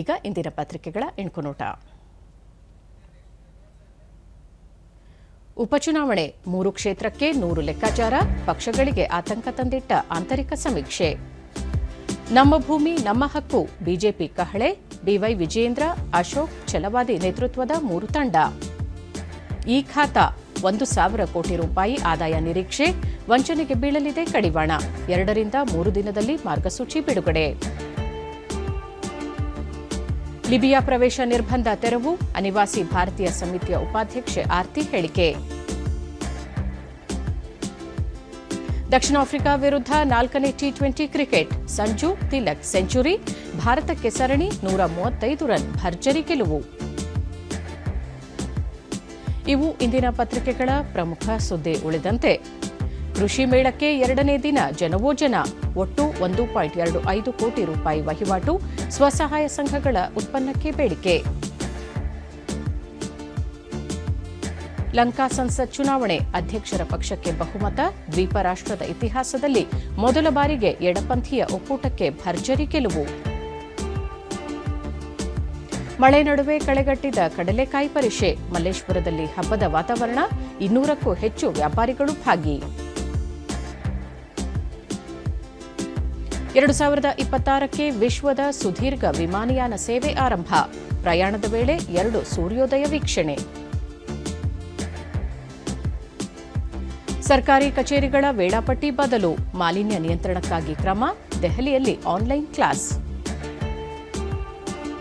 ಈಗ ಇಂದಿನ ಪತ್ರಿಕೆಗಳ ಇಣುಕುನೋಟ ಉಪಚುನಾವಣೆ ಮೂರು ಕ್ಷೇತ್ರಕ್ಕೆ ನೂರು ಲೆಕ್ಕಾಚಾರ, ಪಕ್ಷಗಳಿಗೆ ಆತಂಕ ತಂದಿಟ್ಟ ಆಂತರಿಕ ಸಮೀಕ್ಷೆ. ನಮ್ಮ ಭೂಮಿ, ನಮ್ಮ ಹಕ್ಕು, ಬಿಜೆಪಿ ಕಹಳೆ ಬಿವೈ ವಿಜೇಂದ್ರ, ಅಶೋಕ್ ಛಲವಾದಿ ನೇತೃತ್ವದ ಮೂರು ತಂಡ. ಈ ಖಾತಾ ಒಂದು ಸಾವಿರ ಕೋಟಿ ರೂಪಾಯಿ ಆದಾಯ ನಿರೀಕ್ಷೆ, ವಂಚನೆಗೆ ಬೀಳಲಿದೆ ಕಡಿವಾಣ. ಎರಡರಿಂದ ಮೂರು ದಿನದಲ್ಲಿ ಮಾರ್ಗಸೂಚಿ ಬಿಡುಗಡೆ. ಲಿಬಿಯಾ ಪ್ರವೇಶ ನಿರ್ಬಂಧ ತೆರವು. ಅನಿವಾಸಿ ಭಾರತೀಯ ಸಮಿತಿಯ ಉಪಾಧ್ಯಕ್ಷೆ ಆರ್ತಿ ಹೇಳಿಕೆ. ದಕ್ಷಿಣ ಆಫ್ರಿಕಾ ವಿರುದ್ಧ ನಾಲ್ಕನೇ T twenty cricket. Sanju, Tilak century. ಭಾರತಕ್ಕೆ ಸರಣಿ ನೂರ ಮೂವತ್ತೈದು ರನ್ ಭರ್ಜರಿ ಗೆಲುವು. ಇವು ಇಂದಿನ ಪತ್ರಿಕೆಗಳ ಪ್ರಮುಖ ಸುದ್ದಿ ಉಳಿದಂತೆ. ಕೃಷಿ ಮೇಳಕ್ಕೆ ಎರಡನೇ ದಿನ ಜನವೋ ಜನ. ಒಟ್ಟು ಒಂದು ಪಾಯಿಂಟ್ ಎರಡು ಐದು ಕೋಟಿ ರೂಪಾಯಿ ವಹಿವಾಟು. ಸ್ವಸಹಾಯ ಸಂಘಗಳ ಉತ್ಪನ್ನಕ್ಕೆ ಬೇಡಿಕೆ. ಲಂಕಾ ಸಂಸತ್ ಚುನಾವಣೆ ಅಧ್ಯಕ್ಷರ ಪಕ್ಷಕ್ಕೆ ಬಹುಮತ. ದ್ವೀಪ ರಾಷ್ಟ್ರದ ಇತಿಹಾಸದಲ್ಲಿ ಮೊದಲ ಬಾರಿಗೆ ಎಡಪಂಥೀಯ ಒಕ್ಕೂಟಕ್ಕೆ ಭರ್ಜರಿ ಗೆಲುವು. ಮಳೆ ನಡುವೆ ಕಳೆಗಟ್ಟಿದ ಕಡಲೆಕಾಯಿ ಪರಿಷೆ ಮಲ್ಲೇಶ್ವರದಲ್ಲಿ ಹಬ್ಬದ ವಾತಾವರಣ. ಇನ್ನೂರಕ್ಕೂ ಹೆಚ್ಚು ವ್ಯಾಪಾರಿಗಳು ಭಾಗಿ. ಎರಡು ಸಾವಿರದ ಇಪ್ಪತ್ತಾರಕ್ಕೆ ವಿಶ್ವದ ಸುದೀರ್ಘ ವಿಮಾನಯಾನ ಸೇವೆ ಆರಂಭ. ಪ್ರಯಾಣದ ವೇಳೆ ಎರಡು ಸೂರ್ಯೋದಯ ವೀಕ್ಷಣೆ. ಸರ್ಕಾರಿ ಕಚೇರಿಗಳ ವೇಳಾಪಟ್ಟಿ ಬದಲು ಮಾಲಿನ್ಯ ನಿಯಂತ್ರಣಕ್ಕಾಗಿ ಕ್ರಮ, ದೆಹಲಿಯಲ್ಲಿ ಆನ್ಲೈನ್ ಕ್ಲಾಸ್.